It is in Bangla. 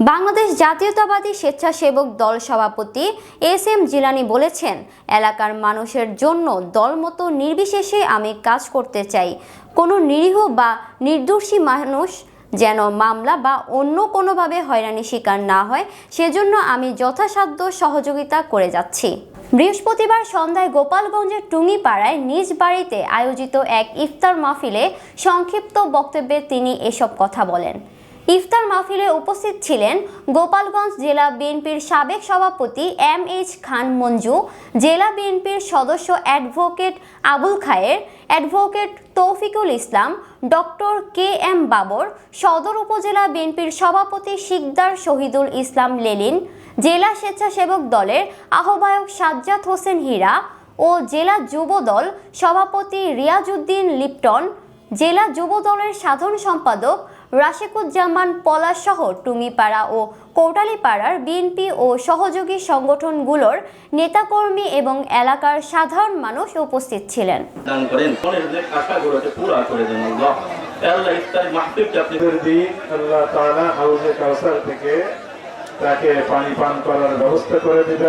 বাংলাদেশ জাতীয়তাবাদী স্বেচ্ছাসেবক দল সভাপতি এস এম জিলানি বলেছেন, এলাকার মানুষের জন্য দলমতো নির্বিশেষে আমি কাজ করতে চাই। কোনো নিরীহ বা নির্দোষী মানুষ যেন মামলা বা অন্য কোনোভাবে হয়রানি শিকার না হয়, সেজন্য আমি যথাসাধ্য সহযোগিতা করে যাচ্ছি। বৃহস্পতিবার সন্ধ্যায় গোপালগঞ্জের টুঙ্গিপাড়ায় নিজ বাড়িতে আয়োজিত এক ইফতার মাহফিলে সংক্ষিপ্ত বক্তব্যে তিনি এসব কথা বলেন। ইফতার মাহফিলে উপস্থিত ছিলেন গোপালগঞ্জ জেলা বিএনপির সাবেক সভাপতি এম এইচ খান মঞ্জু, জেলা বিএনপির সদস্য advocate Abul Khayer, advocate Taufiqul Islam, doctor K M Babar, সদর উপজেলা বিএনপির সভাপতি শিকদার শহীদুল ইসলাম লেলিন, জেলা স্বেচ্ছাসেবক দলের আহ্বায়ক সাজ্জাদ হোসেন হীরা ও জেলা যুব দল সভাপতি রিয়াজউদ্দিন লিপটন, জেলা যুব দলের সাধারণ সম্পাদক রাশিকুজ্জামান পলাশ সহ টুমিপাড়া ও কৌটালীপাড়ার বিএনপি ও সহযোগী সংগঠনগুলোর নেতাকর্মী এবং এলাকার সাধারণ মানুষ উপস্থিত ছিলেন। তাকে পানি পান করার ব্যবস্থা করে দিবেন।